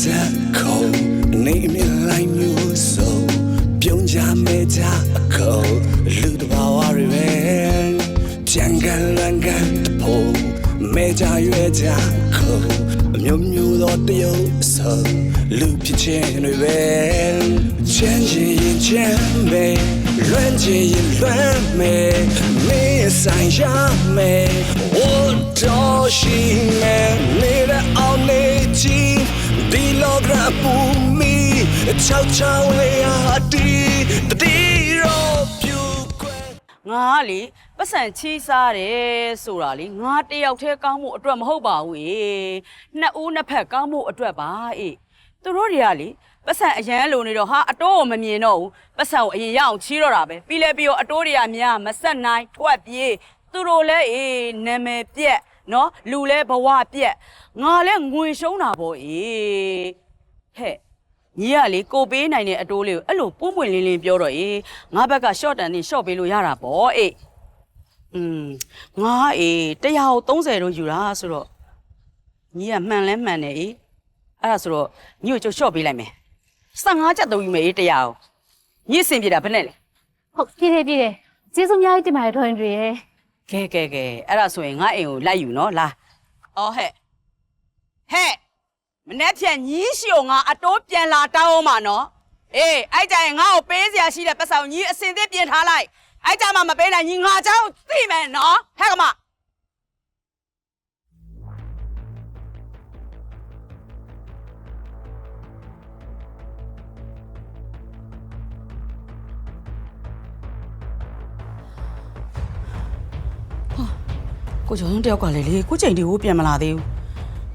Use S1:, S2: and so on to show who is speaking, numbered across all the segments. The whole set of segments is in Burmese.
S1: စခုံနေမြလိုက်မျိုးစုံပြုံးကြမဲကြအခုံလူတဘာဝတွေပဲကြံကန်လန်ကန်တဖို့မဲကြရွယ်ကြခုံအမျိုးမျိုးသောတရုပ်ဆောင်လူဖြစ်ခြင်းတွေပဲချမ်းချင်ရင်ချမ်းမဲ လွမ်းချင်ရင်လွမ်းမဲမေးဆိုင်ရမဲဝတ်တော်ရှိမဲနေတဲ့အောင်နေချီဒီလောကရပူမီချောက်ချောင်းလေးဟာတီတတိရောပြူကွယ်
S2: ငါကလေပတ်စံချီးစားတယ်ဆိုတာလေငါတယောက်တည်းကောင်းမှုအတွက်မဟုတ်ပါဘူးအေးနှစ်ဦးနှစ်ဖက်ကောင်းမှုအတွက်ပါအေးသူတို့တွေကလေ ပတ်စံအရန်လိုနေတော့ဟာအတိုးကိုမမြင်တော့ဘူးပတ်စံကိုအရင်ရအောင်ချီးတော့တာပဲပြီးလဲပြီးတော့အတိုးတွေကများမဆက်နိုင်ထွက်ပြေးသူတို့လဲအေးနာမည်ပြက်နော်လူလဲဘဝပြက်ငါလဲငွေရှုံးတာပေါ့အေးဟဲ့ညီကလေကိုပေးနိုင်တဲ့အတိုးလေးကိုအဲ့လိုပွန့်ပွန့်လင်းလင်းပြောတော့အေးငါဘက်က short တန်နဲ့ short ပေးလို့ရတာပေါ့အေးอืมငါအေး100ကို30တော့ယူတာဆိုတော့ညီကမှန်လဲမှန်တယ်အေးအဲ့ဒါဆိုတော့ညီကိုကျုပ် short ပေးလိုက်မယ် 15ချက်တော့ယူမယ်အေး100ကိုညီအဆင်ပြေတာဘယ်နဲ့လဲ
S3: ဟုတ်ပြည့်တယ်ပြည့်တယ်ကျေးဇူးအများကြီးတင်ပါတယ်ထွန်းတွေရဲ့
S2: ကဲကဲကဲအဲ့ဒါဆိုရင်ငါအိမ်ကိုလိုက်ယူနော်လာအော်ဟဲ့ဟဲ့မနေ့ဖြန်ညီးရှိကိုငါအတိုးပြန်လာတောင်းအောင်ပါနော် အေးအဲ့ကြရင်ငါ့ကိုပေးစရာရှိတဲ့ပတ်စံကိုညီအစင်သစ်ပြင်ထားလိုက်အဲ့ကြမှာမပေးနိုင်ညီငါเจ้าသိမယ်နော်ဟဲ့ကမ ကိုကျော်လုံးတယောက်ကလေလေကိုချိန်တီကိုပြန်မလာသေးဘူး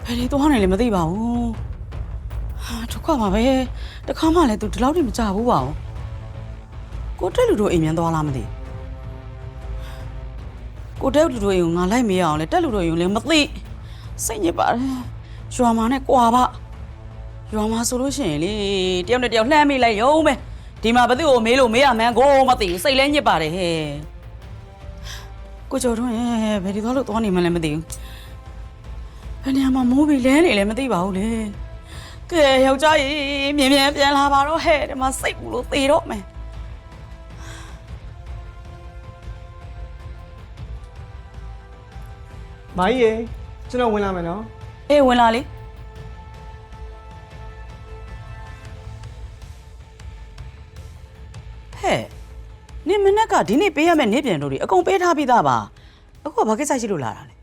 S2: ဘယ်လေသွားနေလဲမသိပါဘူးဟာဒုက္ခပါပဲတခါမှလည်း तू ဒီလောက်ထိမကြဘူးပါဘူးကိုတက်လူတို့အိမ်မြန်သွားလားမသိကိုတက်လူတို့အိမ်ကိုငါလိုက်မေးအောင်လေတက်လူတို့အိမ်ကိုလည်းမသိစိတ်ညစ်ပါတယ်ရွာမာနဲ့ကွာပါရွာမာဆိုလို့ရှိရင်လေတယောက်နဲ့တယောက်လှမ်းမိလိုက်ရုံပဲဒီမှာဘသူ့ကိုမေးလို့မေးရမှန်းကိုမသိဘူးစိတ်လဲညစ်ပါတယ်ဟဲ့ ကိုကျော်ထွန်းရဲ့ဘယ်ဒီသွားလို့သွားနေမှလည်းမသိဘူးဘယ်နေရာမှာမိုးပြီးလဲနေလဲမသိပါဘူးလေကဲယောက်ျားကြီးမြင်မြန်ပြန်လာပါတော့ဟဲ့ဒီမှာစိတ်ပူလို့သေတော့မယ်
S4: မာကြီးရေကျွန်တော်ဝင်လာမယ်နော်
S2: အေးဝင်လာလေဟဲ့ နင်မနက်ကဒီနေ့ပေးရမယ့်နေ့ပြန်တို့တွေအကုန်ပေးထားပြီးသားပါအခုကဘာကိစ္စရှိလို့လာတာလဲ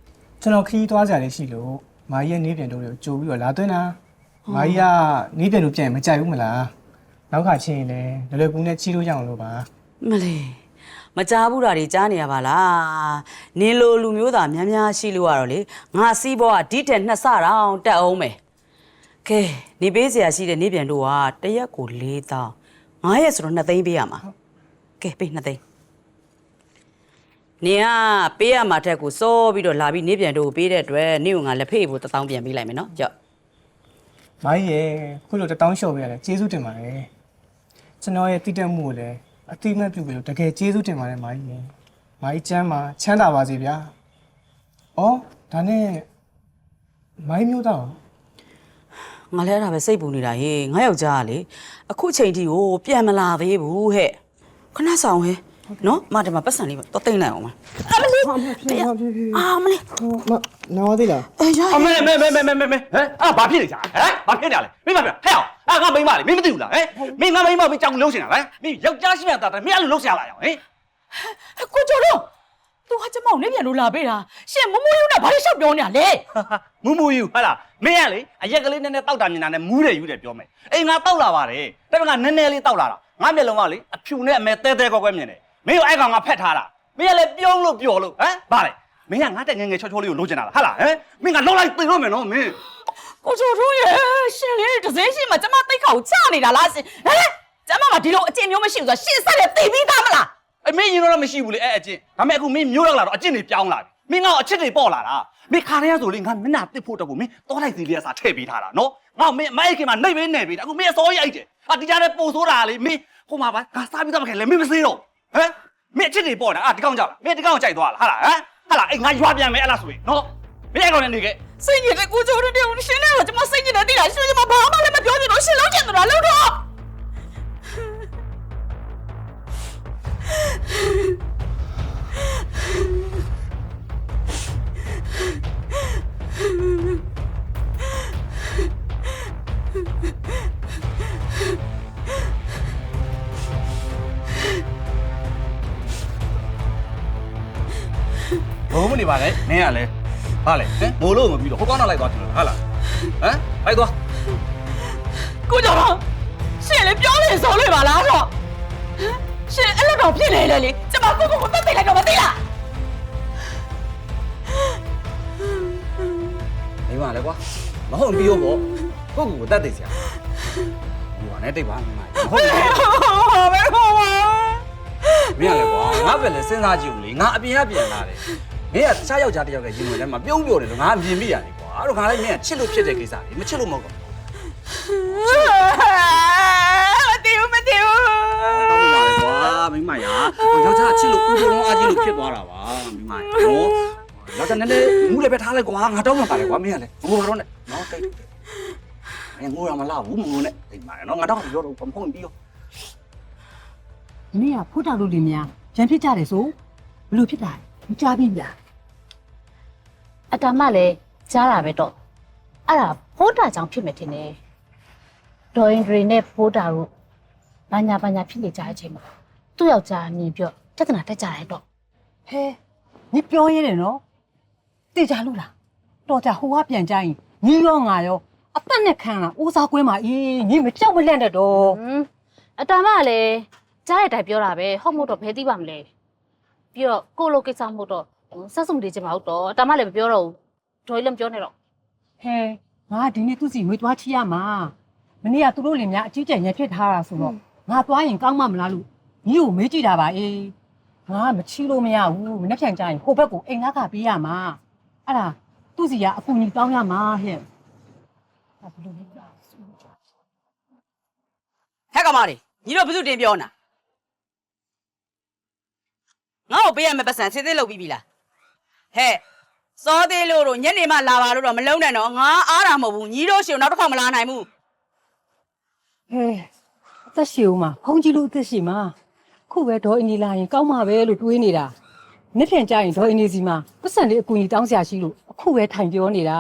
S4: ကျွန်တော်ခီးသွားကြတယ်ရှိလို့မာကြီးရဲ့နေပြန်တို့တွေကိုကြိုပြီးတော့လာသွင်းတာမာကြီးကနေပြန်တို့ပြန်မကြိုက်ဘူးမလားနောက်ခါချင်းရင်လည်းလွယ်လွယ်ကူနဲ့ချီးလို့ရအောင်လို့ပါ
S2: မလေးမကြားဘူးတာတွေကြားနေရပါလားနင်လိုလူမျိုးသားများများရှိလို့ရတော့လေငါစီးဘောကဒီတဲ့နှစ်ဆတောင်တက်အောင်မယ်ကဲနေပေးစရာရှိတဲ့နေပြန်တို့ကတရက်ကို၄တောင်းငါရက်ဆိုတော့2သိန်းပေးရမှာ ကဲပေး2သိန်းနေကပေးရမှာတက်ကိုစောပြီးတော့လာပြီးနေပြန်တို့ကိုပေးတဲ့အတွက်နေကငါလက်ဖေးဖို့တစ်တောင်းပြန်ပေးလိုက်မယ်နော်ကြောက်
S4: မာကြီးရေခုလိုတတောင်းလျှော့ပေးရတယ်ကျေးဇူးတင်ပါတယ်ကျွန်တော်ရဲ့တည်တက်မှုကိုလည်းအတိအမဲ့ပြုပြီးတော့တကယ်ကျေးဇူးတင်ပါတယ်မာကြီးရေမာကြီးချမ်းပါချမ်းသာပါစေဗျာဩဒါနဲ့မာကြီးမျိုးတော့
S2: ငါလည်းအဲ့ဒါပဲစိတ်ပူနေတာဟေးငါယောက်ျားကလေအခုချိန်ထိကိုပြန်မလာသေးဘူးဟဲ့ ခဏဆောင်ဟဲ့နော်မတမပတ်စံလေးပဲတော့တိတ်လိုက်အောင်မအမလေး
S4: ဟုတ်ပြီဟုတ်ပြီ
S2: အာမလေး
S4: မနော်သေးလား
S2: အေးရ
S5: အမေမေမေမေမေမေမေဟမ်အာဘာဖြစ်နေကြဟမ်ဘာဖြစ်နေလဲမင်းမပြောဟဲ့အောင်အာငါမိန်းမလေမင်းမသိဘူးလားဟမ်မင်းငါမိန်းမမင်းကြောင်လုံးချင်တာဟမ်မင်းယောက်ျားရှိမှတာတယ်မင်းအဲ့လိုလုံးဆရာလာရအောင်ဟင်
S2: ကိုကျော်တော့ သူကကျမကိုနေပြန်လို့လာပေးတာရှင်မမွေးဦးနဲ့ဘာလို့ရှောက်ပြောနေရလဲ
S5: မူမူယူဟာလားမင်းကလေအရက်ကလေးနည်းနည်းတောက်တာမြင်တာနဲ့မူးတယ်ယူတယ်ပြောမယ်အေးငါတောက်လာပါတယ်ဒါပေမဲ့ငါနည်းနည်းလေးတောက်လာတာငါမျက်လုံးကလေအဖြူနဲ့အမဲတဲတဲကွက်ကွက်မြင်တယ်မင်းကအဲ့ကောင်ငါဖက်ထားတာမင်းကလည်းပြုံးလို့ပျော်လို့ဟမ်ဗါလေမင်းကငါတက်ငယ်ငယ်ချောချောလေးကိုလုံးချင်တာလားဟာလားဟမ်မင်းကလုံးလိုက်သိတော့မယ်နော်မင်း
S2: ကိုကျော်တို့ရဲ့ရှင်လေးတစ်စိမ့်ရှင်မှာကျမတိတ်ခါကိုချနေတာလားရှင်ဟဲ့ကျမမှာဒီလိုအကျင့်မျိုးမရှိဘူးဆိုတာရှင်ဆက်လက်သိပြီးသားမလား
S5: အမင်းရင်တော့မရှိဘူးလေအဲ့အကျင့်ဒါပေမဲ့အခုမင်းမျိုးရောက်လာတော့အကျင့်တွေပြောင်းလာပြီမင်းကတော့အချစ်တွေပေါ့လာတာမင်းခါရရဆိုလေငါမျက်နှာတစ်ဖို့တော့ကိုမင်းတောလိုက်စီလေးကစားထည့်ပေးထားတာနော်ငါမင်းအမိုက်ခင်မှာနှိပ်ပေးနေပြီအခုမင်းအစောကြီးအိုက်တယ်ဟာဒီကြားထဲပို့ဆိုးတာလေမင်းဟိုမှာပါငါစားပြီးတော့မခင်လေမင်းမစေးတော့ဟမ်မင်းအချစ်တွေပေါ့နေတာအာဒီကောင်ကြောက်မင်းဒီကောင်ကြိုက်သွားလားဟာလားဟမ်ဟာလားအေးငါရွာပြန်မယ်အဲ့လားဆိုရင်နော်မင်းအဲ့ကောင်နဲ့နေခဲ့
S2: စိတ်ညစ်တဲ့ကိုချိုးတဲ့တဲ့ရှင်နဲ့တော့ကျမစိတ်ညစ်တယ်တိလားရှင်ကျမဘာမှလည်းမပြောချင်တော့ရှင်လုံးချင်တာလို့တော့
S5: ဘုံမနေပါနဲ့မင်းကလည်းဟာလေဟမ်မိုးလို့မပြီးတော့ဟိုကောင်းတော့လိုက်သွားတယ်ဟာလားဟမ်လိုက်သွား
S2: ကိုကျော်တော့ရှင်လည်းပြောနေဆုံးလို့ပါလားတော့ ရှင်အဲ့လိုတော့ဖြစ်နေလေလေကျမကိုကိုကိုတက်သိလိုက်တော့မသိလား
S5: နေပါလေကွာမဟုတ်ပြီးတော့ပေါ့ကိုကူကိုတတ်သိစရာဒီပါနဲ့တိတ်ပါမမဟုတ်လေ
S2: ဟာပဲဟောပါ
S5: မင်းကလည်းကွာငါပဲလေစဉ်းစားကြည့်ဦးလေငါအပြင်ကပြန်လာတယ်မင်းကတခြားယောက်ျားတစ်ယောက်ကရင်ဝင်ထဲမှာပြုံးပြောတယ်လို့ငါမြင်မိရတယ်ကွာအဲ့တော့ငါလည်းမင်းကချစ်လို့ဖြစ်တဲ့ကိစ္စလေမချစ်လို့မဟုတ်ဘူး
S2: မိမ
S5: ရာဟိုယောက်ျားချစ်လို့ပူပူလုံးအားကြီးလို့ဖြစ်သွားတာပါမိမရာနော်ယောက်ျားနည်းနည်းမူးလည်းပဲထားလိုက်ကွာငါတော့မှပါလေကွာမင်းကလည်းငိုတော့နဲ့နော်တိတ်မင်းငိုရမလားဘူးမငိုနဲ့မိမရာနော်ငါတော့ပြောတော့မဟုတ်ပြီးရော
S6: မင်းကဖိုးတောင်လို့လင်များရန်ဖြစ်ကြတယ်ဆိုဘလို့ဖြစ်တာလဲမကြားပြီလား
S3: အတမလည်းကြားတာပဲတော့အဲ့ဒါဖိုးတာကြောင့်ဖြစ်မယ်ထင်တယ်ဒေါ်အင်ဒရီနဲ့ဖိုးတာတို့ဘာညာဘာညာဖြစ်နေကြတဲ့အချိန်မှာ သူ့ယောက်ျားအမြင်ပြောပြဿနာတက်ကြတယ်တော့
S6: ဟဲညီပြောရဲတယ်နော်တေချာလို့လားတော်ကြဟိုကပြန်ကြရင်ညီရောငါရောအသက်နဲ့ခံလာအိုးစားကွဲမှာအေးညီမကြောက်မလန့်တဲ့တော့
S3: ဟမ်အတမလည်းကြားရတဲ့အတိုင်းပြောတာပဲဟုတ်မို့တော့ဘယ်သိပါမလဲပြီးတော့ကိုလိုကိစ္စမို့တော့ဆက်စုံနေချင်မှာဟုတ်တော့အတမလည်းမပြောတော့ဘူးဒေါ်ကြီးလည်းမပြောနဲ့တော့
S6: ဟဲငါဒီနေ့သူ့စီငွေသွားချီရမှာမနေ့ကသူတို့လင်များအကြီးကျယ်ရန်ဖြစ်ထားတာဆိုတော့ငါသွားရင်ကောင်းမှမလားလို့ ညီကိုမေးကြည့်တာပါအေးငါမချီလို့မရဘူးမနေ့ပြန်ကြရင်ဟိုဘက်ကိုအိမ်သားကပေးရမှာအဲ့ဒါသူ့စီကအကူကြီးတောင်းရမှာဟဲ့ဘာလို့လဲ
S2: ဟဲ့ကောင်မလေးညီတို့ဘယ်သူတင်ပြောနာငါ့ကိုပေးရမယ့်ပတ်စံစစ်စစ်လုပ်ပြီးပြီလားဟဲ့စောသေးလို့တော့ညနေမှလာပါလို့တော့မလုံးနဲ့တော့ငါအားတာမဟုတ်ဘူးညီတို့ရှင်နောက်တစ်ခါမလာနိုင်ဘူး
S6: ဟဲအသက်ရှည်ဦးမှာဖုန်ကြီးလို့အသက်ရှည်မှာ ခုပဲဒေါ်အင်းဒီလာရင်ကောင်းမှာပဲလို့တွေးနေတာနှစ်ပြန်ကြရင်ဒေါ်အင်းဒီစီမှာပတ်စံလေးအကူကြီးတောင်းဆရာရှိလို့အခုပဲထိုင်ပြောနေတာ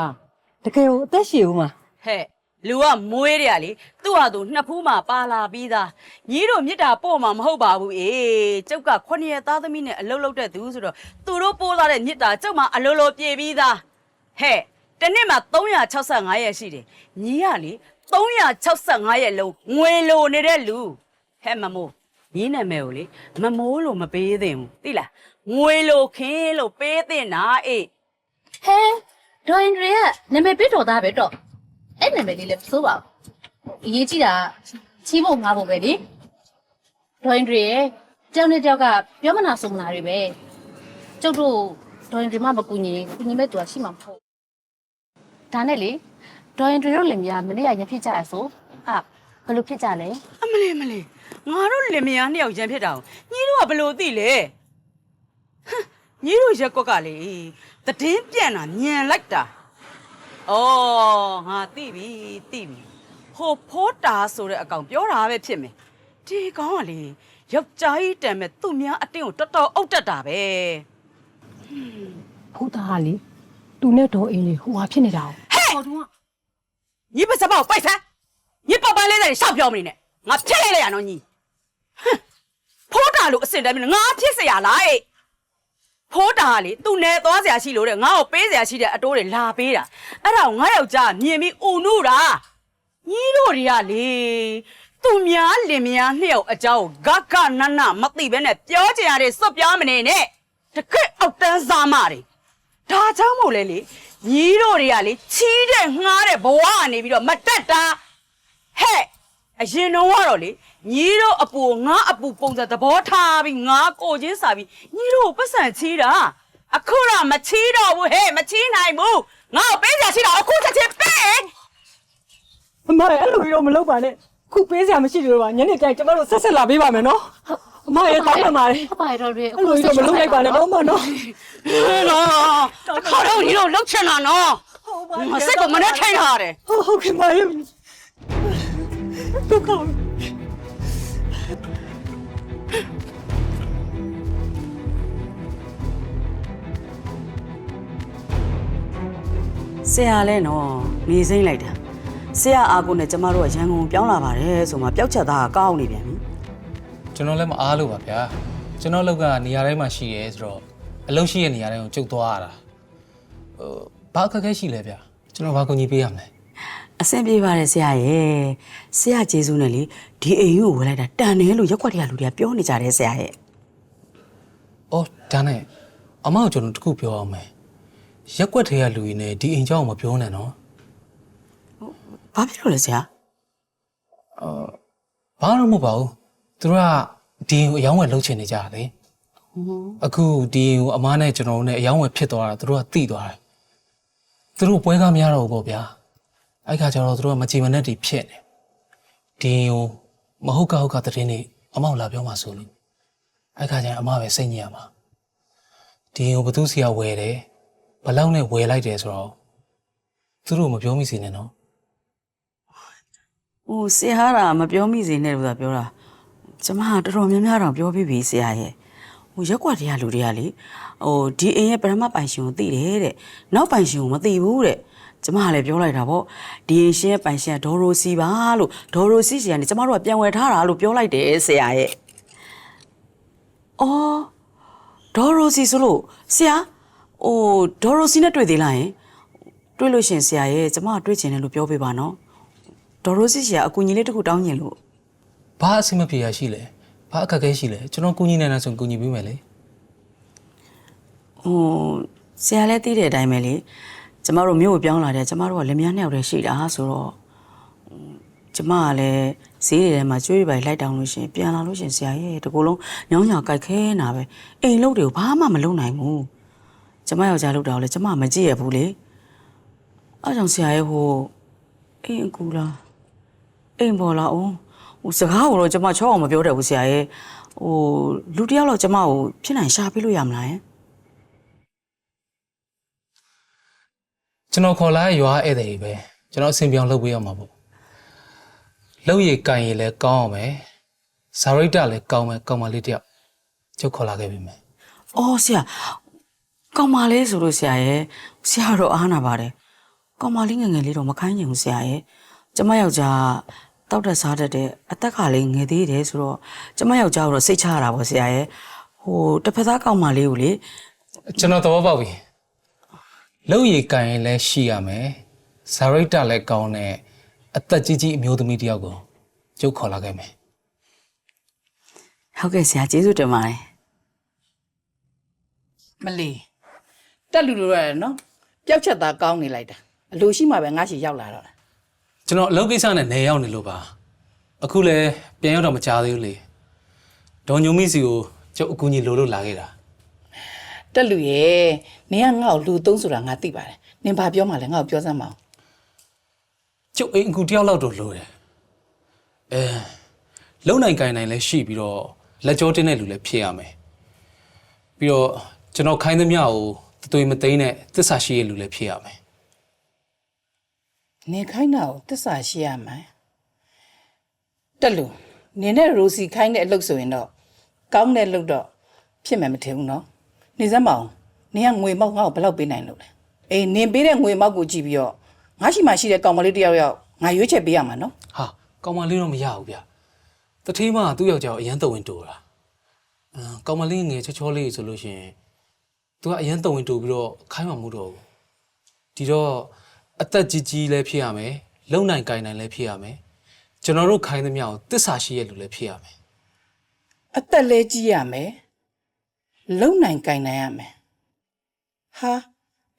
S6: တကယ်ကိုအသက်ရှည်ဦးမှာ
S2: ဟဲ့လူကမွေးတယ်ကလေသူ့ဟာသူနှစ်ဖူးမှာပါလာပြီးသားညီတို့မြစ်တာပို့မှာမဟုတ်ပါဘူးအေးကျုပ်ကခုနှစ်ရက်သားသမီးနဲ့အလုပ်လုပ်တဲ့သူဆိုတော့သူတို့ပို့လာတဲ့မြစ်တာကျုပ်မှာအလိုလိုပြေပြီးသားဟဲ့တစ်နှစ်မှာ365ရက်ရှိတယ်ညီကလေ365ရက်လုံးငွေလိုနေတဲ့လူဟဲ့မမိုး ညီနာမည်ကိုလေမမိုးလို့မပေးသင့်ဘူးသိလားငွေလိုခင်းလို့ပေးသင့်တာအေး
S3: ဟဲဒေါ်အင်ဒရီကနာမည်ပြတော်သားပဲတော့အဲ့နာမည်လေးလည်းမစိုးပါဘူးအရေးကြီးတာချီးဖို့ငါဖို့ပဲလေဒေါ်အင်ဒရီရဲ့ကြောင်နဲ့ကြောက်ကပြောမနာဆုံးမနာတွေပဲကျုပ်တို့ဒေါ်အင်ဒရီမမကူညီကူညီမဲ့သူကရှိမှာမဟုတ်ဒါနဲ့လေဒေါ်အင်ဒရီတို့လင်မယားမနေ့ကရဖြစ်ကြရဆိုအာ ဘယ်လိုဖြစ်ကြလဲ
S2: အမလေးအမလေးငါတို့လင်မယားနှစ်ယောက်ရန်ဖြစ်တာကိုညီတို့ကဘလို့သိလဲဟမ်ညီတို့ရက်ကွက်ကလေတည်င်းပြန်တာညံလိုက်တာအော်ငါသိပြီသိပြီဟိုဖိုးတာဆိုတဲ့အကောင်ပြောတာပဲဖြစ်မယ်ဒီကောင်ကလေယောက်ျားကြီးတန်မဲ့သူ့များအတင်းကိုတော်တော်အုတ်တက်တာပဲ
S6: ဖူးသားကလေသူနဲ့ဒေါ်အင်းလေးဟိုဟာဖြစ်နေတာဟဲ့ဟောတုန်းက
S2: ညီပစမောက်ပိုက်ဆန်း ညီပပန်းလေးတွေရှောက်ပြောမနေနဲ့ငါဖြတ်လိုက်လိုက်ရနော်ညီဟမ်ဖိုးတာလို့အစင်တမ်းမလို့ငါဖြစ်เสียလားအေး ဖိုးတာကလေသူနယ်သွားเสียရှိလို့တဲ့ငါ့ကိုပေးเสียရှိတဲ့အတိုးတွေလာပေးတာအဲ့ဒါကိုငါယောက်ျားမြင်ပြီးအုံနုတာညီတို့တွေကလေသူများလင်မယားနှစ်ယောက်အကြောင်းဂဂနနမသိဘဲနဲ့ပြောကြရတဲ့စွတ်ပြားမနေနဲ့တကက်အောက်တန်းစားမတွေဒါကြောင့်မို့လဲလေညီတို့တွေကလေချီးတဲ့ငှားတဲ့ဘဝကနေပြီးတော့မတက်တာ ဟဲ့အရင်တော့ကတော့လေညီတို့အပူငါအပူပုံစံသဘောထားပြီးငါကိုချင်းစာပြီးညီတို့ကိုပတ်စံချီးတာအခုတော့မချီးတော့ဘူးဟဲ့မချီးနိုင်ဘူးငါ့ကိုပေးကြချီးတော့အခုချက်ချင်းပေး
S6: အမရဲ့အဲ့လိုကြီးတော့မလုပ်ပါနဲ့ခုပေးစရာမရှိလို့ပါညနေတိုင်းကျမတို့ဆက်ဆက်လာပေးပါမယ်နော်အမရဲ့တောင်းပန်ပါတယ်
S3: ဟုတ်ပါရဲ့ဒေါ်တွေ
S6: အဲ့လိုကြီးတော့မလုပ်လိုက်ပါနဲ့ဘာမှနော်
S2: ဟဲ့နော်တခါတော့ညီတို့လှုပ်ချင်တာနော်ငါစိတ်ကမနဲ့ထိန်ထားတယ်
S6: ဟုတ်ဟုတ်ကဲ့ပါရဲ့ ဒုက္ခ
S2: ဆရာလဲနော်နေစိမ့်လိုက်တာဆရာအာကိုနဲ့ကျမတို့ကရန်ကုန်ပြောင်းလာပါတယ်ဆိုမှပျောက်ချက်သားကကောင်းနေပြန်ပြီ
S7: ကျွန်တော်လည်းမအားလို့ပါဗျာကျွန်တော်လောက်ကနေရာတိုင်းမှာရှိရဲဆိုတော့အလုပ်ရှိတဲ့နေရာတိုင်းကိုကျုပ်သွားရတာဟိုဘာအခက်အခဲရှိလဲဗျာကျွန်တော်ဘာကူညီပေးရမလဲ
S2: အဆင်ပြေပါတယ်ဆရာရဲ့ဆရာကျေးဇူးနဲ့လေဒီအိမ်ကြီးကိုဝင်လိုက်တာတန်တယ်လို့ရက်ွက်တရလူတွေကပြောနေကြတယ်ဆရာရဲ့
S7: အော်ဒါနဲ့အမကကျွန်တော်တခုပြောအောင်မယ်ရက်ွက်ထဲကလူတွေနဲ့ဒီအိမ်ကြောင်မပြောနဲ့နော်
S2: ဘာဖြစ်လို့လဲဆရာအော်
S7: ဘာလို့မဟုတ်ပါဘူးသူတို့ကဒီအိမ်ကိုအယောင်းဝယ်လှုပ်ချင်နေကြတယ်အခုဒီအိမ်ကိုအမားနဲ့ကျွန်တော်တို့နဲ့အယောင်းဝယ်ဖြစ်သွားတာသူတို့ကသိသွားတယ်သူတို့ပွဲကားမရတော့ဘူးပေါ့ဗျာ အဲ့ခါကျတော့သူတို့ကမချီမနဲ့တီဖြစ်နေဒီအိမ်ကိုမဟုတ်ကဟုတ်ကတဲ့င်းနေအမောက်လာပြောမှဆိုလို့အဲ့ခါကျရင်အမပဲစိတ်ညစ်ရမှာဒီအိမ်ကိုဘသူစီကဝယ်တယ်ဘလောက်နဲ့ဝယ်လိုက်တယ်ဆိုတော့သူတို့မပြောမိစေနဲ့နော်
S2: ဟိုဆရာကမပြောမိစေနဲ့လို့သာပြောတာကျမကတော်တော်များများတော့ပြောပြီးပြီဆရာရဲ့ဟိုရက်ွက်တရလူတွေကလေဟိုဒီအိမ်ရဲ့ပရမတ်ပိုင်ရှင်ကိုသိတယ်တဲ့နောက်ပိုင်ရှင်ကိုမသိဘူးတဲ့ ကျမကလည်းပြောလိုက်တာပေါ့ဒီအိမ်ရှင်ရဲ့ပိုင်ရှင်ကဒေါ်ရိုစီပါလို့ဒေါ်ရိုစီစီကနေကျမတို့ကပြန်ဝယ်ထားတာလို့ပြောလိုက်တယ်ဆရာရဲ့အော်ဒေါ်ရိုစီဆိုလို့ဆရာဟိုဒေါ်ရိုစီနဲ့တွေ့သေးလားယင်တွေ့လို့ရှရင်ဆရာရဲ့ကျမကတွေ့ချင်တယ်လို့ပြောပေးပါနော်ဒေါ်ရိုစီစီကအကူညီလေးတစ်ခုတောင်းညင်လို့
S7: ဘာအဆင်မပြေရရှိလဲဘာအခက်အခဲရှိလဲကျွန်တော်ကူညီနိုင်တာဆိုကူညီပေးမယ်လေ
S2: ဟိုဆရာလည်းသိတဲ့အတိုင်းပဲလေ ကျမတို့မြို့ကိုပြောင်းလာတဲ့ကျမတို့ကလက်မယားနှစ်ယောက်တည်းရှိတာဆိုတော့ဟိုကျမကလည်းဈေးတွေထဲမှာကျွေးပိုင်လိုက်တောင်းလို့ရှရင်ပြန်လာလို့ရှရင်ဆရာရဲ့တကူလုံးညောင်းညောင်ကြိုက်ခဲနာပဲအိမ်လုပ်တွေကိုဘာမှမလုပ်နိုင်ဘူးကျမယောက်ျားလုပ်တာကိုလည်းကျမမကြည့်ရဘူးလေအားကြောင့်ဆရာရဲ့ဟိုအိမ်အကူလားအိမ်ပေါ်လာအောင်ဟိုစကားကိုတော့ကျမချောအောင်မပြောတတ်ဘူးဆရာရဲ့ဟိုလူတစ်ယောက်တော့ကျမကိုဖြစ်နိုင်ရှာပေးလို့ရမလားယင်
S7: ကျွန်တော်ခေါ်လာတဲ့ရွာဧည့်သည်တွေပဲကျွန်တော်အဆင်ပြေအောင်လုပ်ပေးရမှာပေါ့လုပ်ရည်ကန်ရည်လည်းကောင်းအောင်ပဲဇာရိတလည်းကောင်းမယ်ကောင်းမလေးတယောက်ကျုပ်ခေါ်လာခဲ့ပြီမယ်။
S2: အော်ဆရာကောင်မလေးဆိုလို့ဆရာရဲ့ဆရာတော့အားနာပါတယ်။ကောင်မလေးငယ်ငယ်လေးတော့မခိုင်းချင်ဘူးဆရာရဲ့။ကျမယောက်ျားတောက်တက်စားတတ်တဲ့အသက်ကလေးငယ်သေးတယ်ဆိုတော့ကျမယောက်ျားကိုတော့စိတ်ချရတာပေါ့ဆရာရဲ့။ဟိုတစ်ဖက်သားကောင်မလေးကိုလေ
S7: ကျွန်တော်သဘောပေါက်ပြီ လုပ်ရည်ကန်ရည်လည်းရှိရမယ်ဇာရိတလည်းကောင်းတဲ့အသက်ကြီးကြီးအမျိုးသမီးတယောက်ကိုကျုပ်ခေါ်လာခဲ့မယ်
S2: ဟုတ်ကဲ့ဆရာကျေးဇူးတင်ပါတယ်
S8: မလီတက်လူလူရတယ်နော်ပျောက်ချက်သားကောင်းနေလိုက်တာအလိုရှိမှပဲငါရှိရောက်လာတော့တာ
S7: ကျွန်တော်အလုပ်ကိစ္စနဲ့နေရောက်နေလို့ပါအခုလည်းပြန်ရောက်တော့မကြသေးဘူးလေဒေါ်ညုံမိစီကိုကျုပ်အကူကြီးလိုလို့လာခဲ့တာ
S8: တက်လူရဲ့နင်ကငါ့ကိုလူသုံးဆိုတာငါသိပါတယ်နင်ဘာပြောမှလဲငါ့ကိုပြောစမ်းမအောင်
S7: ကျုပ်အိမ်အကူတယောက်လောက်တော့လိုတယ်အဲလုံနိုင်ကိုင်နိုင်လည်းရှိပြီးတော့လက်ကြောတင်းတဲ့လူလည်းဖြစ်ရမယ်ပြီးတော့ကျွန်တော်ခိုင်းသမျှကိုတသွေမသိမ်းတဲ့သစ္စာရှိတဲ့လူလည်းဖြစ်ရမယ်
S8: နင်ခိုင်းတာကိုတစ္ဆာရှိရမယ်တက်လူနင်နဲ့ရိုစီခိုင်းတဲ့အလုပ်ဆိုရင်တော့ကောင်းတဲ့အလုပ်တော့ဖြစ်မယ်မထင်ဘူးနော် နေစမ်းမအောင်နင်ကငွေမောက်ငါ့ကိုဘယ်လောက်ပေးနိုင်လို့လဲအေးနင်ပေးတဲ့ငွေမောက်ကိုကြည့်ပြီးတော့ငါရှိမှရှိတဲ့ကောင်မလေးတစ်ယောက်ယောက်ငါရွေးချက်ပေးရမှာနော်
S7: ဟာကောင်မလေးတော့မရဘူးဗျတထေးမကသူ့ယောက်ျားကိုအရန်တော်ဝင်တူတာအမ်ကောင်မလေးငယ်ချောချောလေးဆိုလို့ရှိရင်သူကအရန်တော်ဝင်တူပြီးတော့ခိုင်းမှမမှုတော့ဘူးဒီတော့အသက်ကြီးကြီးလည်းဖြစ်ရမယ်လုံနိုင်ကိုင်နိုင်လည်းဖြစ်ရမယ်ကျွန်တော်တို့ခိုင်းသမျှကိုတစ္ဆာရှိတဲ့လူလည်းဖြစ်ရမယ်
S8: အသက်လဲကြီးရမယ် လုံနိုင်ကင်နိုင်ရမယ်ဟာ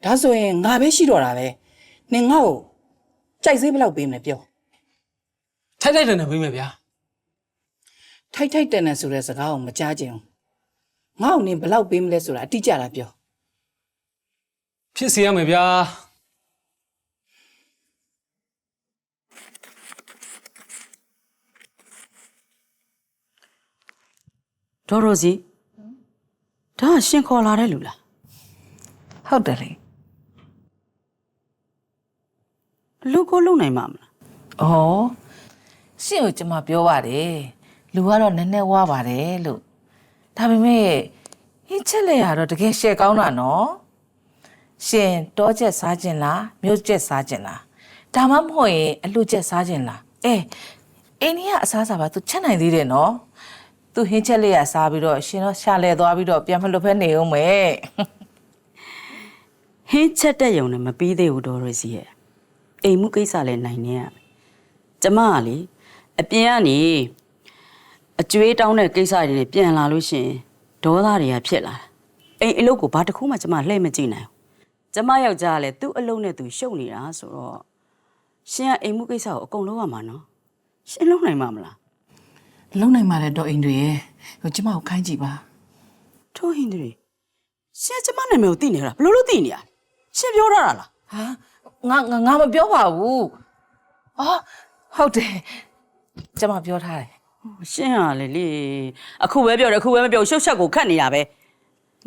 S8: ဒါဆိုရင်ငါပဲရှိတော့တာပဲနင်ငါ့ကိုကြိုက်စေးဘယ်လောက်ပေးမလဲပြော
S7: ထိုက်ထိုက်တန်တန်ပြေးမယ်ဗျာ
S8: ထိုက်ထိုက်တန်တန်ဆိုတဲ့စကားကိုမကြားချင်ဘူးငါ့ကိုနင်ဘယ်လောက်ပေးမလဲဆိုတာအတိအကျတာပြော
S7: ဖြစ်စီရမယ်ဗျာ
S2: ဒေါ်ရိုစီ ဒါကရှင်ခေါ်လာတဲ့လူလား
S8: ဟုတ်တယ်လေ
S2: အလုပ်ကိုလုပ်နိုင်မှာမလား။
S9: အော်ရှင့်ကိုကျမပြောပါတယ်။လူကတော့နည်းနည်းဝါပါတယ်လို့။ဒါပေမဲ့ဟင်းချက်လက်ရတော့တကယ်ရှက်ကောင်းတာနော်။ရှင်တောချက်စားခြင်းလားမြို့ချက်စားခြင်းလား။ဒါမှမဟုတ်ရင်အလူချက်စားခြင်းလား။အဲအိန္ဒိယအစားအစာပါသူချက်နိုင်သေးတယ်နော်။ သူဟင်းချက်လေးရစားပြီးတော့ရှင်တော့ရှာလဲသွားပြီးတော့ပြန်မလွတ်ဖဲနေအောင်မယ်
S2: ဟင်းချက်တက်ရုံနဲ့မပြီးသေးဘူးဒေါ်ရစီရဲ့အိမ်မှုကိစ္စလည်းနိုင်နေရမယ်ကျမကလေအပြင်ကနေအကျွေးတောင်းတဲ့ကိစ္စတွေနဲ့ပြန်လာလို့ရှရင်ဒေါသတွေကဖြစ်လာတာအိမ်အလုပ်ကိုဘာတစ်ခုမှကျမလှည့်မကြည့်နိုင်ဘူးကျမယောက်ျားကလည်းသူ့အလုပ်နဲ့သူရှုပ်နေတာဆိုတော့ရှင်ကအိမ်မှုကိစ္စကိုအကုန်လုံးရမှာနော်ရှင်လုံးနိုင်မှာမလား
S9: လုံနိုင်ပါလေတော့အိမ်တွေရဲ့ဟိုကျမကိုခိုင်းကြည့်ပါ
S2: ထိုးဟင်းတွေရှင်ကကျမနာမည်ကိုသိနေတာဘယ်လိုလုပ်သိနေရလဲရှင်ပြောထားတာလား
S9: ဟာငါငါငါမပြောပါဘူးအော်ဟုတ်တယ်ကျမပြောထားတယ်
S2: ရှင်းရလေလေအခုပဲပြောတယ်အခုပဲမပြောရှုပ်ချက်ကိုခတ်နေတာပဲ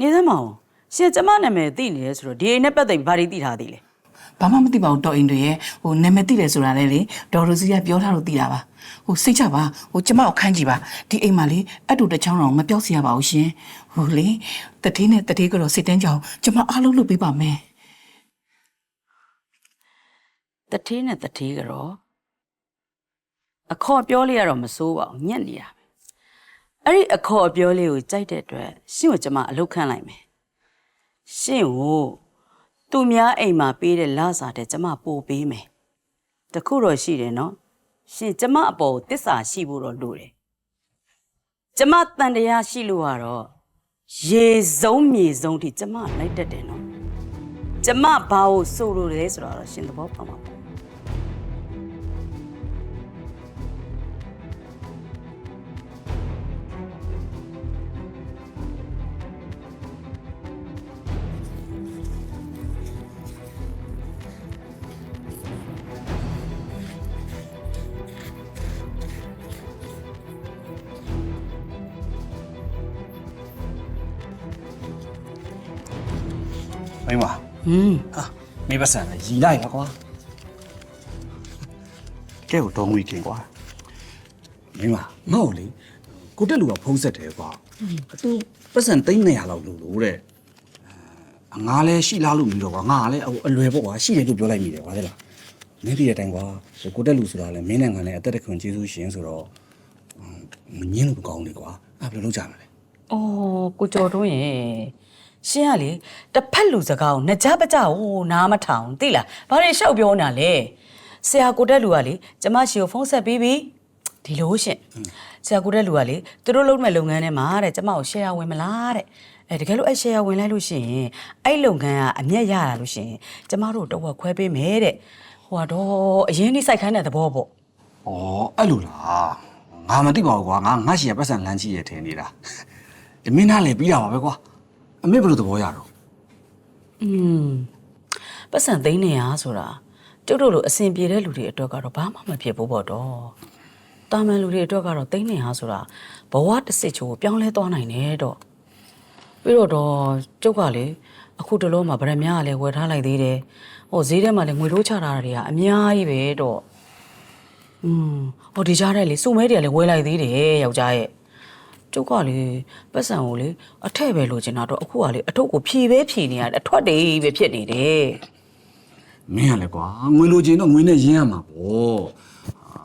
S2: နေသမောင်ရှင်ကျမနာမည်သိနေတယ်ဆိုတော့ဒီအိမ်နဲ့ပတ်သက်ပြီးဘာတွေသိထားသေးလဲ
S9: ဘာမှမသိပါဘူးတော့အိမ်တွေရဲ့ဟိုနာမည်သိတယ်ဆိုတာလေလေဒေါ်ရိုစီကပြောထားလို့သိတာပါ ဟိုစိတ်ချပါဟိုကျမကိုခိုင်းကြည့်ပါဒီအိမ်မှာလေအတူတစ်ချောင်းတော့မပြောစီရပါဘူးရှင်ဟိုလေတတိနဲ့တတိကတော့စိတ်တန်းကြောင်ကျမအားလုံးလုပ်ပေးပါမယ်
S2: တထေးနဲ့တထေးကတော့အခေါ်ပြောလေးကတော့မစိုးပါဘူးညက်နေတာပဲအဲ့ဒီအခေါ်ပြောလေးကိုကြိုက်တဲ့အတွက်ရှင့်ကိုကျမအလုပ်ခန့်လိုက်မယ်ရှင့်ကိုသူများအိမ်မှာပေးတဲ့လစာတဲ့ကျမပို့ပေးမယ်တခုတော့ရှိတယ်နော် ရှင်ကျမအပေါ်ကိုတစ္ဆာရှိဖို့တော့လိုတယ်ကျမတန်တရားရှိလို့ကတော့ရေစုံမြေစုံထိကျမလိုက်တတ်တယ်နော်ကျမဘာကိုဆိုလိုလဲဆိုတော့ရှင်သဘောပေါက်မှာပေါ့ อืม
S5: ဟာမေးပတ်စံလည်းရီလိုက်ပါကွာကဲကိုတော့ငွေခင်ကွာမိမငါ့ကိုလေကိုတက်လူကဖုံးဆက်တယ်ကွာအတူပတ်စံသိန်း200လောက်လို့လို့တဲ့အငါလည်းရှိလားလို့ပြီးတော့ကွာငါလည်းဟိုအလွယ်ပေါ့ကွာရှိတယ်လို့ပြောလိုက်မိတယ်ကွာတဲ့လားမင်းပြတဲ့အတိုင်းကွာဟိုကိုတက်လူဆိုတာလည်းမင်းနဲ့ငါလည်းအသက်တခွန်ကျေးဇူးရှင်ဆိုတော့မငင်းလို့မကောင်းလေကွာအဲ့ဘယ်လိုလုပ်ကြမလဲ။
S2: အော်ကိုကျော်တွန်းရဲ့ ရှင်ကလေတစ်ဖက်လူစကားကိုနှစ်ကြပကြဟိုနားမထောင်သိလား။ဘာတွေရှောက်ပြောနေတာလဲ။ဆရာကိုတက်လူကလေကျမရှိကိုဖုန်းဆက်ပြီးပြီ။ဒီလိုရှင်။ဆရာကိုတက်လူကလေသူတို့လုပ်မဲ့လုပ်ငန်းထဲမှာတဲ့ကျမကို share ဝင်မလားတဲ့။အဲတကယ်လို့အဲ့ share ဝင်လိုက်လို့ရှိရင်အဲ့လုပ်ငန်းကအမျက်ရတာလို့ရှိရင်ကျမတို့တော့ခွဲပေးမယ်တဲ့။ဟိုကတော့အရင်နှိစိုက်ခိုင်းတဲ့သဘောပေါ့။။
S5: အော်အဲ့လိုလား။ငါမသိပါဘူးကွာ။ငါငါရှီရပတ်စံလမ်းကြီးရထင်နေတာ။ဒီမင်းသားလည်းပြီးတာပါပဲကွာ။ အမေဘယ်လိုသဘောရတော့
S2: อืมပတ်စံသိန်းနေရဆိုတာကျုပ်တို့လိုအစဉ်ပြေတဲ့လူတွေအတွက်ကတော့ဘာမှမဖြစ်ဘူးပေါ့တော့တာမန်လူတွေအတွက်ကတော့သိန်းနေရဆိုတာဘဝတစ်စစ်ချိုးကိုပြောင်းလဲသွားနိုင်တယ်တော့ပြီးတော့တော့ကျုပ်ကလေအခုတလုံးမှာဗရမ ्या ကလည်းဝယ်ထားလိုက်သေးတယ်ဟိုဈေးထဲမှာလည်းငွေထိုးချထားတာတွေကအများကြီးပဲတော့อืมဟိုဒီကြားထဲလေစုမဲတွေကလည်းဝယ်လိုက်သေးတယ်ယောက်ျားရဲ့ ကျုပ်ကလေပတ်စံကိုလေအထက်ပဲလိုချင်တာတော့အခုကလေအထုပ်ကိုဖြီပဲဖြီနေရတယ်အထွက်တွေပဲဖြစ်နေတယ်။
S5: မင်းကလည်းကွာငွေလိုချင်တော့ငွေနဲ့ရင်းရမှာပေါ့။အာ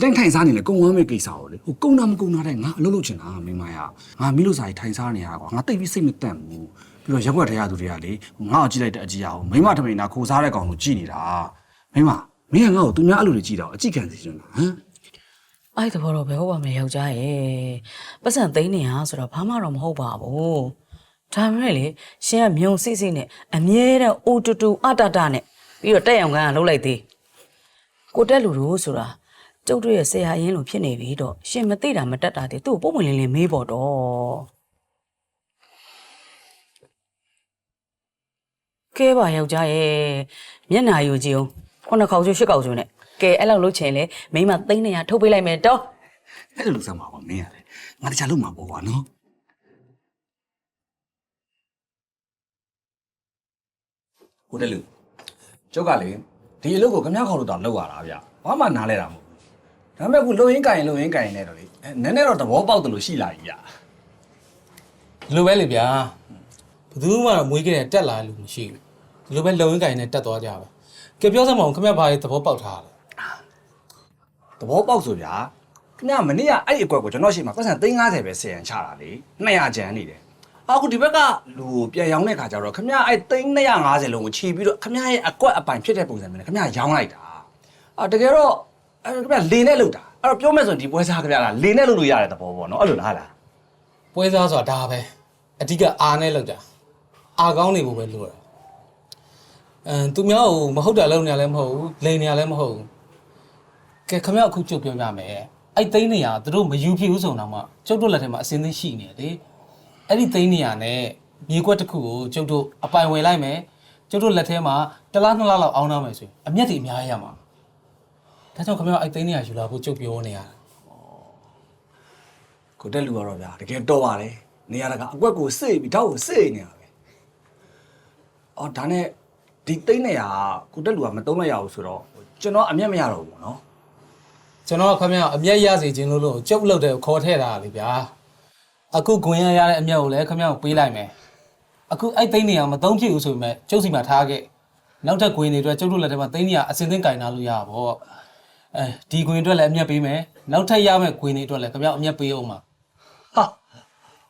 S5: တိုင်ထိုင်စားနေလေကုံဝမ်းမဲ့ကိစ္စကိုလေဟိုကုံတာမကုံတာတဲ့ငါအလုပ်လုပ်ချင်တာမင်းမရ။ငါမီးလို့စားရီထိုင်စားနေရကွာငါတိတ်ပြီးစိတ်မတန့်ဘူး။ပြီးတော့ရက်ွက်ထဲရသူတွေကလေငါ့ကိုကြည့်လိုက်တဲ့အကြည့်ရအောင်မိမထမိန်နာခိုးစားတဲ့ကောင်ကိုကြည့်နေတာ။မိမမင်းကငါ့ကိုသူများအဲ့လိုတွေကြည့်တော့အကြည့်ခံစီချင်တာဟမ်
S2: အဲ့ဒီသဘောတော့ဘယ်ဟုတ်ပါမလဲယောက်ျားရဲ့ပတ်စံသိန်းနေရဆိုတော့ဘာမှတော့မဟုတ်ပါဘူးဒါပေမဲ့လေရှင်ကမြုံစိစိနဲ့အမြဲတမ်းအိုတူတူအတတနဲ့ပြီးတော့တက်ရောင်ကန်းကလှုပ်လိုက်သေးကိုတက်လူတို့ဆိုတာကျုပ်တို့ရဲ့ဆရာအရင်လိုဖြစ်နေပြီတော့ရှင်မသိတာမတက်တာတည်းသူ့ကိုပုံမလင်းလင်းမေးပေါ့တော့ကဲပါယောက်ျားရဲ့မျက်နာယူကြည့်အောင်ခုနှစ်ခေါက်ကျိုးရှစ်ခေါက်ကျိုးနဲ့ ကဲအဲ့လောက်လုပ်ချင်လေမိမသိန်းနေရထုတ်ပေးလိုက်မယ်တော့
S5: အဲ့လိုလုပ်စမ်းပါကွာမင်းရတယ်ငါတခြားလုပ်မှာပေါ့ကွာနော်ကိုတက်လူကျုပ်ကလေဒီအလုပ်ကိုခမ ्या ခေါ်လို့တော့လောက်ရတာဗျဘာမှနားလဲတာမဟုတ်ဘူးဒါပေမဲ့အခုလုံရင်းကင်လုံရင်းကင်နေတော့လေအဲနည်းနည်းတော့သဘောပေါက်တယ်လို့ရှိလာပြီဗျ
S7: ဒီလိုပဲလေဗျာဘယ်သူမှမွေးခဲ့တဲ့တက်လာလို့မရှိဘူးဒီလိုပဲလုံရင်းကင်နဲ့တက်သွားကြပါကဲပြောစမ်းမအောင်ခင်ဗျားဘာရေးသဘောပေါက်ထားလဲ
S5: သဘောပေါက်ဆိုဗျာခင်ဗျာမနေ့ကအဲ့ဒီအကွက်ကိုကျွန်တော်ရှိမှပတ်စံ350ပဲဆေးရန်ချတာလေ200ကျန်နေတယ်အခုဒီဘက်ကလူကိုပြန်ရောင်းတဲ့ခါကျတော့ခင်ဗျာအဲ့350လုံးကိုခြေပြီးတော့ခင်ဗျာရဲ့အကွက်အပိုင်ဖြစ်တဲ့ပုံစံမျိုးနဲ့ခင်ဗျာရောင်းလိုက်တာအာတကယ်တော့အဲ့ခင်ဗျာလေနဲ့လောက်တာအဲ့တော့ပြောမယ်ဆိုရင်ဒီပွဲစားခင်ဗျာကလေနဲ့လောက်လို့ရတဲ့သဘောပေါ့နော်အဲ့လိုလားလား
S7: ပွဲစားဆိုတာဒါပဲအဓိကအာနဲ့လောက်တာအာကောင်းနေဖို့ပဲလိုတာအမ်သူများကိုမဟုတ်တာလုပ်နေရလဲမဟုတ်ဘူးလိန်နေရလဲမဟုတ်ဘူး ကဲခင်ဗျားအခုကြုတ်ပြောပြမယ်အဲ့သိန်းနေရသူတို့မယူဖြစ်ဘူးဆိုတော့မှကျုပ်တို့လက်ထဲမှာအစင်းသိန်းရှိနေတယ်လေအဲ့ဒီသိန်းနေရနဲ့မြေကွက်တစ်ခုကိုကျုပ်တို့အပိုင်ဝင်လိုက်မယ်ကျုပ်တို့လက်ထဲမှာတစ်လားနှစ်လားလောက်အောင်းထားမယ်ဆိုရင်အမျက်တွေအများကြီးရမှာဒါကြောင့်ခင်ဗျားအဲ့သိန်းနေရယူလာဖို့ကျုပ်ပြောနေရတာ
S5: ကိုတက်လူကတော့ဗျာတကယ်တော်ပါလေနေရာတကအကွက်ကိုစေ့ပြီးတော့ကိုစေ့နေတာပဲအော်ဒါနဲ့ဒီသိန်းနေရာကကိုတက်လူကမတုံးလိုက်ရဘူးဆိုတော့ကျွန်တော်အမျက်မရတော့ဘူးပေါ့နော်
S7: ကျွန်တော်ကခင်ဗျားအမျက်ရစေခြင်းလို့လို့ကျုပ်လုပ်တယ်ခေါ်ထည့်တာလေဗျာအခုဂွင်ရရတဲ့အမျက်ကိုလည်းခင်ဗျားကိုပေးလိုက်မယ်အခုအဲ့သိန်းနေရမသုံးဖြစ်ဘူးဆိုပေမဲ့ကျုပ်စီမှာထားခဲ့နောက်ထပ်ဂွင်တွေအတွက်ကျုပ်တို့လက်ထဲမှာသိန်းနေရအစင်းသိန်းကင်ထားလို့ရပါဗောအဲဒီဂွင်အတွက်လည်းအမျက်ပေးမယ်နောက်ထပ်ရမယ့်ဂွင်တွေအတွက်လည်းခင်ဗျားအမျက်ပေးအောင်ပါ
S5: ဟာ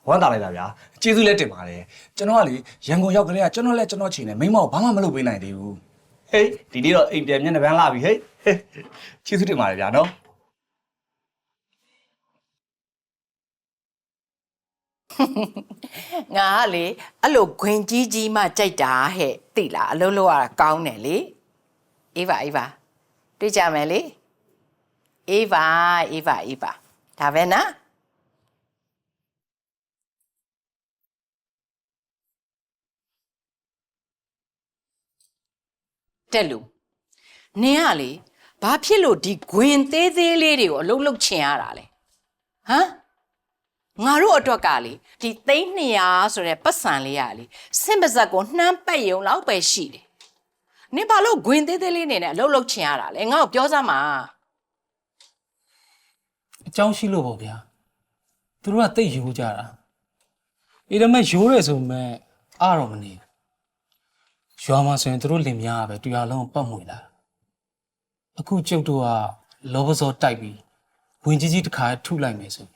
S5: ဝမ်းသာလိုက်တာဗျာကျေးဇူးလည်းတင်ပါတယ်ကျွန်တော်ကလေရန်ကုန်ရောက်ကလေးကကျွန်တော်လည်းကျွန်တော်ချိန်နေမိမကိုဘာမှမလုပ်ပေးနိုင်သေးဘူးဟေးဒီနေ့တော့အိမ်ပြန်မျက်နှာပန်းလာပြီဟေးဟေးကျေးဇူးတင်ပါတယ်ဗျာနော်
S8: ငါကလေအဲ့လိုခွင်ကြီးကြီးမှကြိုက်တာဟဲ့သိလားအလုံးလုံးရတာကောင်းတယ်လေအေးပါအေးပါတွေ့ကြမယ်လေအေးပါအေးပါအေးပါဒါပဲနော်တက်လူနင်ကလေဘာဖြစ်လို့ဒီဂွင်သေးသေးလေးတွေကိုအလုံးလုံးချင်ရတာလဲဟမ် ငါတို့အတွက်ကလေဒီသိန်း200ဆိုတဲ့ပတ်စံလေးရလေစင်ပါဇက်ကိုနှမ်းပတ်ယုံလောက်ပဲရှိတယ်။နင်ဘာလို့ဂွင်သေးသေးလေးနေနဲ့အလုပ်လုပ်ချင်ရတာလဲငါ့ကိုပြောစမ်းပါ
S7: အကြောင်းရှိလို့ပေါ့ဗျာသူတို့ကတိတ်ယူကြတာအေးဒါမဲ့ရိုးတယ်ဆိုမဲ့အားတော့မနေဘူးရွာမှာဆိုရင်သူတို့လင်များကပဲတရားလုံးကိုပတ်မွေလာအခုကျုပ်တို့ကလောဘစောတိုက်ပြီးဝင်ကြီးကြီးတစ်ခါထုလိုက်မယ်ဆိုရင်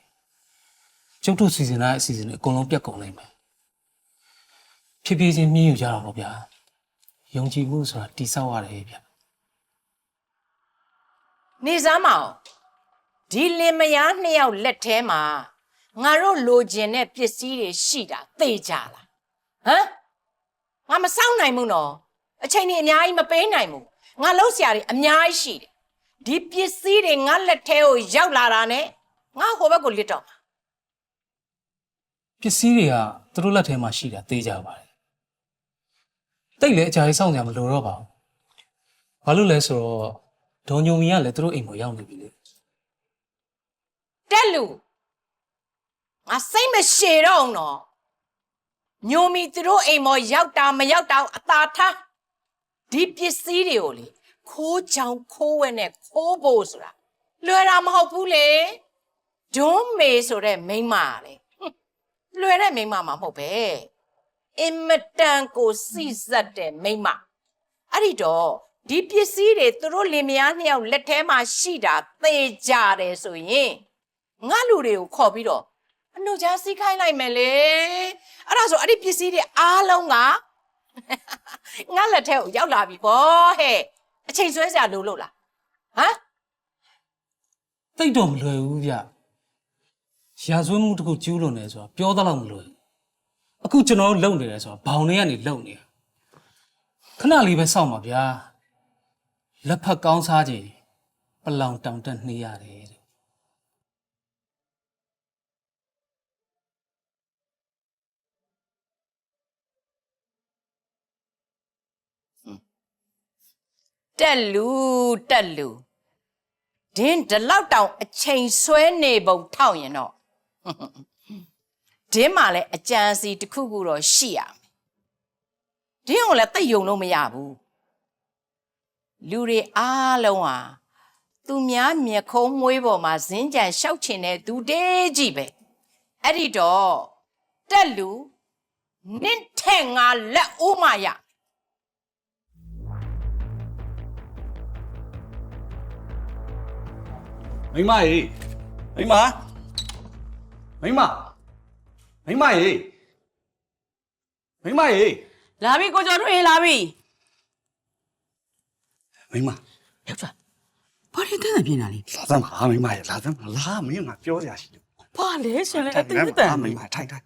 S7: ကျုပ်တို့စီစဉ်တဲ့အစီအစဉ်တွေအကုန်လုံးပြတ်ကုန်နိုင်မယ်ဖြည်းဖြည်းချင်းမြင်ယူကြတာပေါ့ဗျာယုံကြည်မှုဆိုတာတိဆောက်ရတယ်ဗျာ။
S8: နေစမ်းမအောင်ဒီလင်မယားနှစ်ယောက်လက်ထဲမှာငါတို့လိုချင်တဲ့ပစ္စည်းတွေရှိတာသိကြလား။ဟမ်ငါမစောင့်နိုင်ဘူးနော်အချိန်ကြီးအများကြီးမပေးနိုင်ဘူးငါလုံးဆရာတွေအများကြီးရှိတယ်ဒီပစ္စည်းတွေငါလက်ထဲကိုရောက်လာတာနဲ့ငါဟိုဘက်ကိုလစ်တော့မှာ
S7: ပစ္စည်းတွေကသူတို့လက်ထဲမှာရှိတာသိကြပါတယ်တိတ်လည်းအကြာကြီးစောင့်ကြမလို့တော့ပါဘူးဘာလို့လဲဆိုတော့ဒေါ်ညုံမီကလည်းသူတို့အိမ်ပေါ်ရောက်နေပြီလေ
S8: တက်လူငါစိတ်မရှည်တော့ဘူးနော်ညိုမီသူတို့အိမ်မော်ရောက်တာမရောက်တာအသာထားဒီပစ္စည်းတွေကိုလေခိုးချောင်ခိုးဝဲနဲ့ခိုးဖို့ဆိုတာလွယ်တာမဟုတ်ဘူးလေဒွန်းမေဆိုတဲ့မိန်းမကလေဟွန်း လွယ်တဲ့မိန်းမမှာမဟုတ်ပဲအင်မတန်ကိုစိစက်တဲ့မိန်းမအဲ့ဒီတော့ဒီပစ္စည်းတွေသူတို့လင်မယားနှစ်ယောက်လက်ထဲမှာရှိတာသေကြတယ်ဆိုရင်ငါလူတွေကိုခေါ်ပြီးတော့အနှုတ်ချားစီးခိုင်းလိုက်မယ်လေအဲ့ဒါဆိုအဲ့ဒီပစ္စည်းတွေအားလုံးကငါလက်ထဲကိုရောက်လာပြီဗောဟဲ့အချိန်ဆွဲစရာလိုလို့လားဟမ်
S7: တိတ်တော့မလွယ်ဘူးဗျ ရာဇဝတ်မှုတစ်ခုကျူးလွန်နေဆိုတာပြောသလောက်မလွယ်ဘူးအခုကျွန်တော်တို့လုံနေတယ်ဆိုတာဘောင်တွေကနေလုံနေတာခဏလေးပဲစောင့်ပါဗျာလက်ဖက်ကောင်းစားကြည့်ပလောင်တောင်တက်နှေးရတယ်တဲ့
S8: တက်လူတက်လူဒင်းဒီလောက်တောင်အချိန်ဆွဲနေပုံထောက်ရင်တော့ ဒင်းမှလည်းအကြံစီတစ်ခုခုတော့ရှိရမယ်ဒင်းကိုလည်းတိတ်ယုံလို့မရဘူးလူတွေအားလုံးဟာသူများမျက်ခုံးမွေးပေါ်မှာဇင်းကြံလျှောက်ချင်တဲ့သူတေးကြီးပဲအဲ့ဒီတော့တက်လူနင့်ထဲ့ငါလက်ဦးမရ
S10: မိမရေမိမ မိမမိမရေမိမရေ
S2: လာပြီကိုကျော်ထွေးလာပြီ
S10: မိမ
S2: ယောက်ျားဘာတွေတဲ့ပြင်လာလဲ
S10: လာစမ်းပါမိမရေလာစမ်းပါလာမင်းကပြောစရာရှိတယ်
S2: ဘာလဲရှင်လဲအ
S10: ထိုင်
S2: သိ
S10: နေ
S2: မ
S10: ပါ
S2: တန်
S10: မိမထိုင်ထိုင်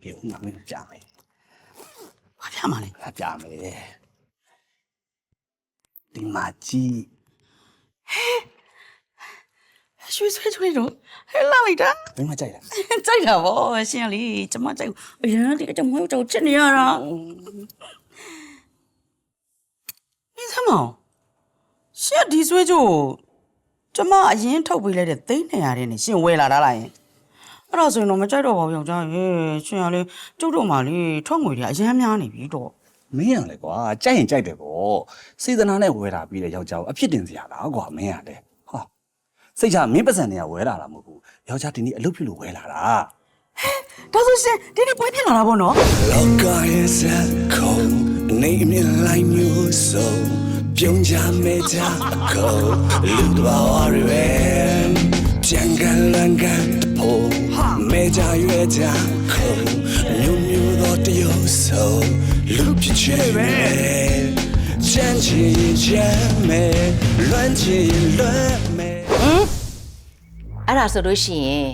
S10: ပြေဦးမမင်းပြမယ်
S2: ဘာပြမလဲ
S10: လာပြမယ်ဒီမကြီး
S2: ရွှေဆွဲချွေးတော့ဟဲ့လာလိုက်တာ
S10: မိမကြိုက်လား
S2: ကြိုက်တာဗောရှင်လေကျမကြိုက်အရင်တည်းကကျမတို့တော့ချစ်နေရတာနေသမောင်ရှင်ဒီဆွဲချို့ကျမအရင်ထုတ်ပေးလိုက်တဲ့သိန်းနေရတယ်နေရှင်ဝယ်လာတာလားယင်အဲ့ဒါဆိုရင်တော့မကြိုက်တော့ပါဘူးယောက်ျားရေရှင်ကလေကျုပ်တို့မှလေထွက်ငွေတွေအရင်များနေပြီတော့
S10: မင်းရလေကွာကြိုက်ရင်ကြိုက်တယ်ပေါ့စေတနာနဲ့ဝယ်တာပြီးတဲ့ယောက်ျားကိုအဖြစ်တင်စရာလားကွာမင်းရလေဟာ စိတ်ချမင်းပတ်စံတွေကဝယ်လာတာမဟုတ်ဘူးယောက်ျားဒီနေ့အလုပ်ဖြစ်လို့ဝယ်လာတာ
S2: ဒါဆိုရှင်ဒီနေ့ပွဲဖြစ်လာတာဗောနော်
S1: လောကရဲ့ဇက်ခုံနေမြင်လိုက်မျိုးစုံပြုံးကြမဲကြအခုလူတော်ဝရပဲကြံကန်လန်ကန်တဖို့မဲကြရွယ်ကြခုံမျိုးမျိုးသောတရုပ်ဆုံးလူပြချင်ပဲချမ်းချင်ချမ်းမဲလွမ်းချင်လွမ်းမဲ
S8: အဲ့ဒါဆိုလို့ရှိရင်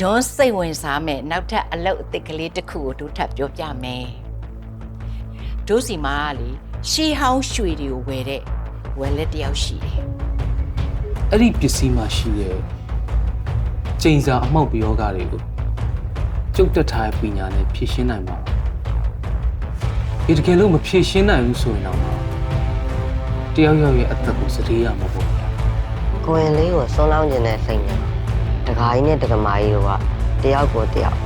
S8: ဒွန်းစိတ်ဝင်စားမဲ့နောက်ထပ်အလုပ်အသစ်ကလေးတစ်ခုကိုတို့ထပ်ပြောပြမယ်တို့စီမှာကလေရှီဟောင်းရွှေတွေကိုဝယ်တဲ့ဝယ်လက်တစ်ယောက်ရှိတယ်
S7: အဲ့ဒီပစ္စည်းမှာရှိတဲ့ကျိန်စာအမောက်ပယောဂတွေကိုကျုပ်တက်ထားတဲ့ပညာနဲ့ဖြည့်ရှင်းနိုင်မှာပါဒီတကယ်လို့မဖြည့်ရှင်းနိုင်ဘူးဆိုရင်တော့တယောက်ယောက်ရဲ့အသက်ကိုစတေးရမှာပေါ့ဗျာ
S11: ကိုရင်လေးကိုစွန်းလောင်းခြင်းနဲ့စိတ်နဲ့တကားကြီးနဲ့တကမာကြီးတို့ကတယောက်ကိုတယောက်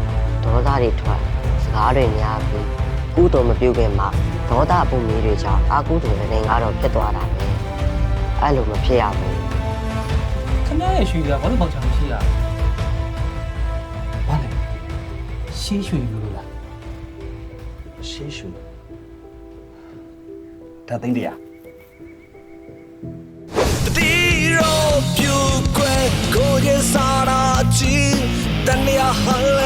S11: ဒေါသတွေထွက်စကားတွေများပြီးကုသိုလ်မပြုခင်မှာဒေါသအပူမီတွေကြောင့်အာကုသိုလ်လည်းငါတော့ဖြစ်သွားတာပဲအဲ့လိုမဖြစ်ရဘူး
S7: ခင်ဗျားရဲ့ရွှေကဘာလို့ပေါက်ချမရှိရလဲဘာလဲရှင်းရွှေလို့လား
S10: ရှေးရှုဒါသိန်းတ
S1: ရား စားရာချီတန်ရဟလေ